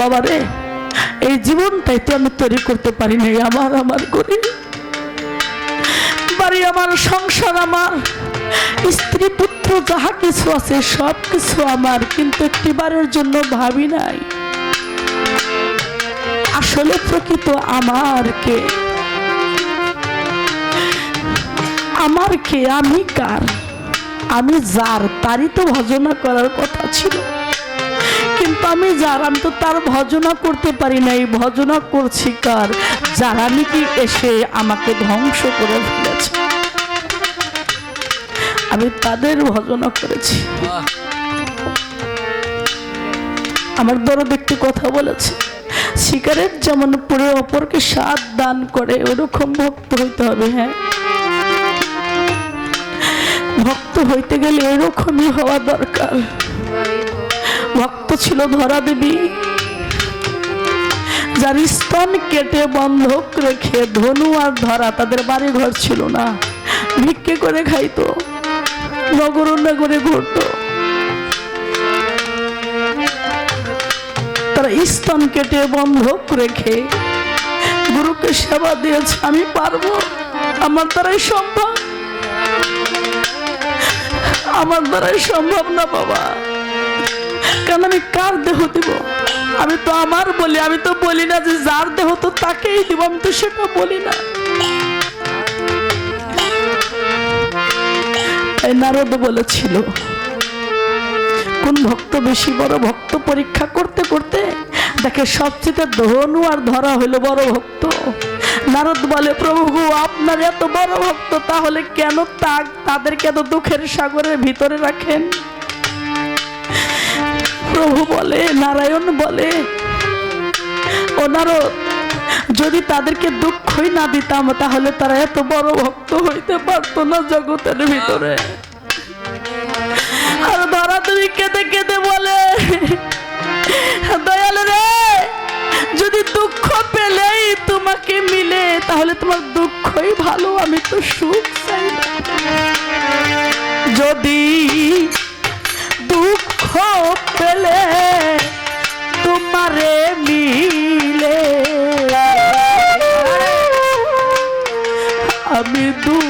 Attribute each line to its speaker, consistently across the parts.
Speaker 1: বাবা রে এই জীবনটাই তো আমি তৈরি করতে পারি নাই, আমার আমার করে। বাড়ি আমার, সংসার আমার, স্ত্রী, পুত্র, যাহা কিছু আছে, সব কিছু আমার, কিন্তু একটি বারের জন্য ভাবি নাই। আসলে প্রকৃত আমার কে? আমার কে, আমি কার? আমি যার, তারই তো ভজনা করার কথা ছিল। কিন্তু আমি যার আমি তো তার ভজনা করতে পারি নাই। ভজনা করছি কার? যারা নাকি এসে আমাকে ধ্বংস করে ফেলেছে? আমি তাদের ভজনা করেছি। আমার দরদ একটি কথা বলেছে। শিকারের যেমন পুরো অপরকে স্বাদ দান করে ওরকম ভক্ত হইতে হবে হ্যাঁ? ভক্ত হইতে গেলে এরকমই হওয়া দরকার। ভক্ত ছিল ধরা দেবী যার স্তন কেটে বন্ধক রেখে ধনু আর ধরা তাদের বাড়ি ঘর ছিল না। ভিক্ষে করে খাইতো, নগর নগরে ঘুরতো। তারা স্তন কেটে বন্ধক রেখে গুরুকে সেবা দিয়েছে, আমি পারব, আমার দ্বারাই সম্ভব। আমার দ্বারাই সম্ভব না বাবা। কেন আমি কার দেহ দিব? আমি তো আমার বলি, আমি তো বলি না যে যার দেহ তো তাকেই দিব, আমি তো সেটা বলি না। নারদ বলেছিল, কোন ভক্ত বেশি বড় ভক্ত পরীক্ষা করতে করতে দেখে সবচেয়ে ধনু আর ধরা হইল বড় ভক্ত। নারদ বলে, প্রভু, আপনার এত বড় ভক্ত, তাহলে কেন তা- তাদেরকে এত দুঃখের সাগরের ভিতরে রাখেন? প্রভু বলে, নারায়ণ বলে। ও নারদ যদি তাদেরকে দুঃখই না দিতাম, তাহলে তারা এত বড় ভক্ত হইতে পারতো না জগতের ভিতরে। আর ধরা তুমি কেঁদে কেঁদে বলে, দয়াল রে, যদি দুঃখ পেলেই তোমাকে মিলে, তাহলে তোমার দুঃখই ভালো, আমি তো সুখ চাই যদি দুঃখ পেলে তোমারে মিলে। আমি দুঃখ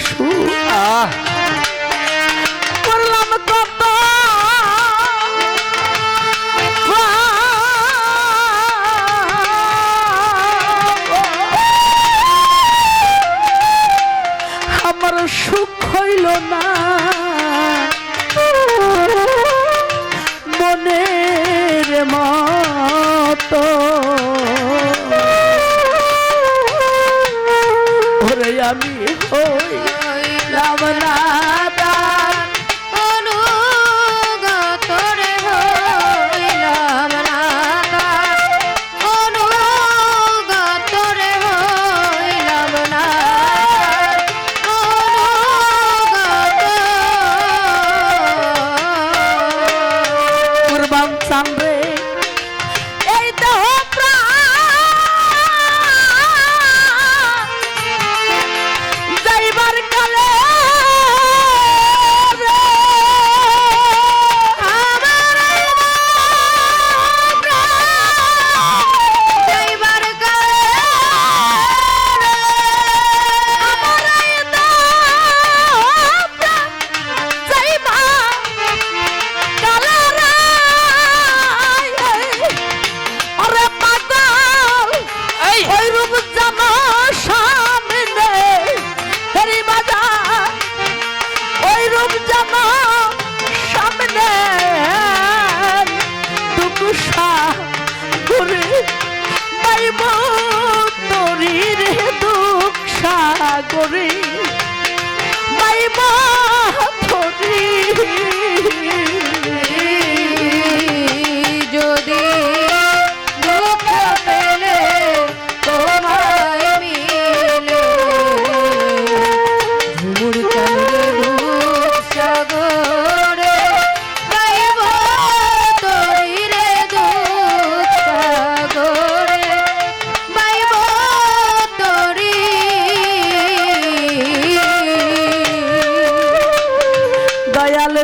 Speaker 1: সু
Speaker 2: আহ।
Speaker 1: করলাম কত। আমার সুখ হইল না। মনের আমি
Speaker 3: 站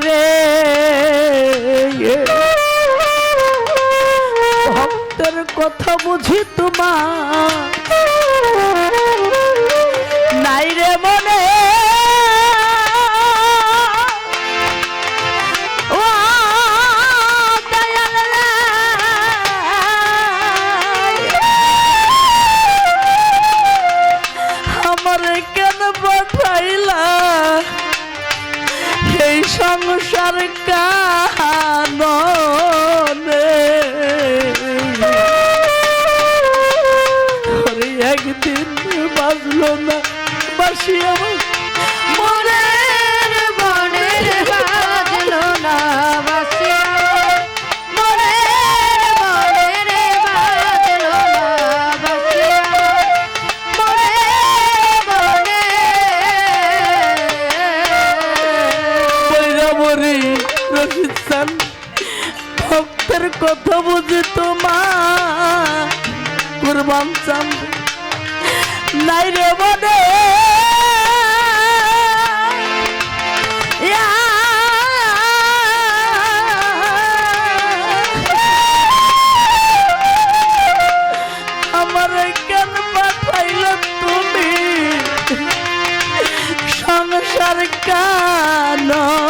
Speaker 3: রে
Speaker 1: ভক্তের কথা বুঝি তোমার? নাই রে মনে কারণ রামচন্দ্র নাই রে বনে আমার কেন পাঠাইল তুমি? সংসার কাননে।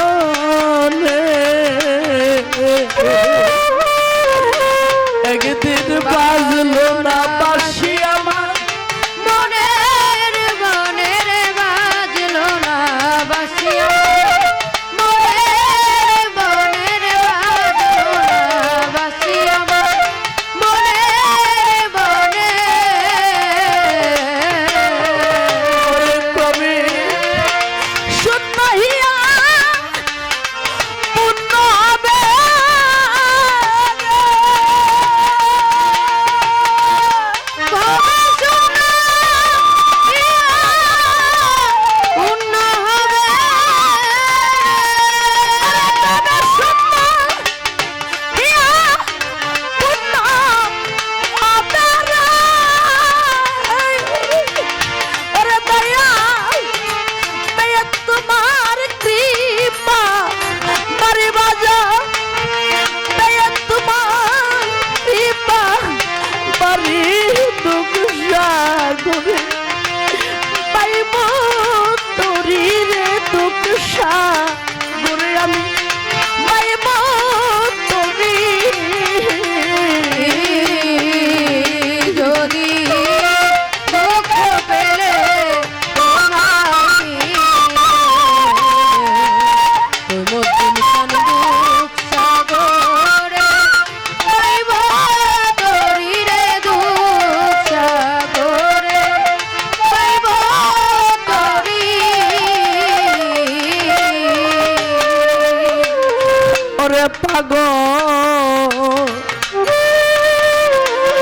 Speaker 1: পাগ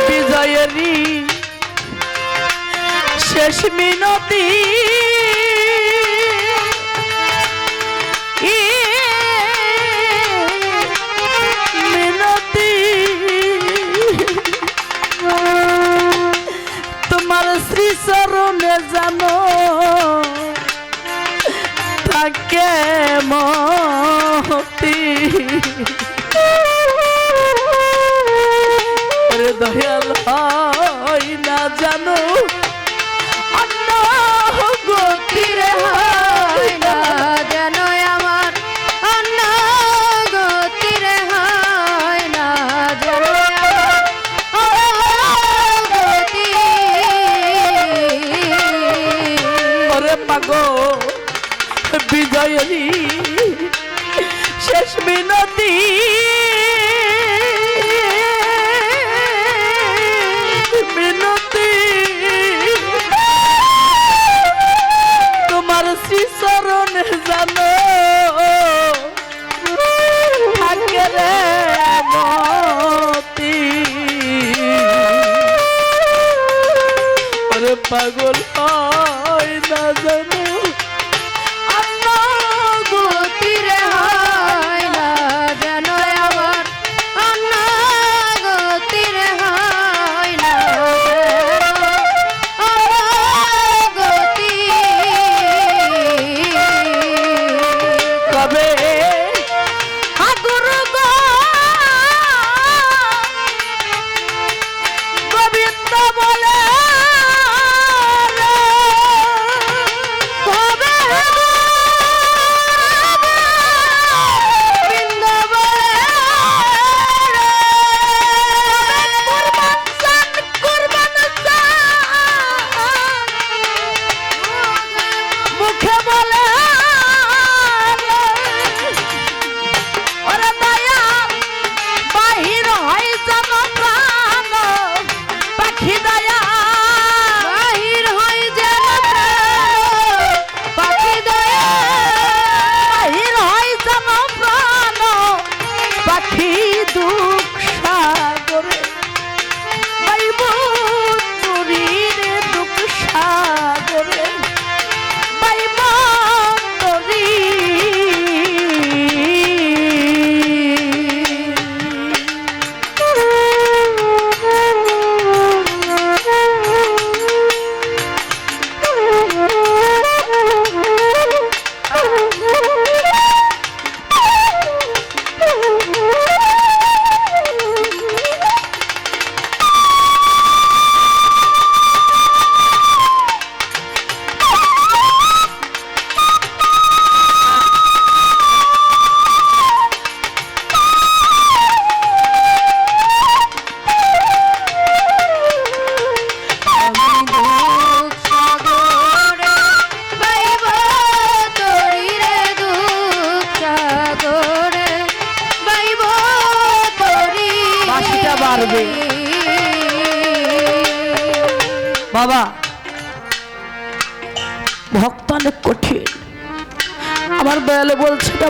Speaker 1: বিজয়েরই শেষ মিনতি। জানো থাকে ওরে দয়াল হয় না জানো? অন্য গতির হয় না
Speaker 3: যেন আমার? অন্য গতির হয় না যেন গতি
Speaker 1: ওরে পাগ বিজয়ী শেষ মিনতি। মিনতি। তোমার শ্রী জানো থাকে রে মতি। পাগল হয় না জানো।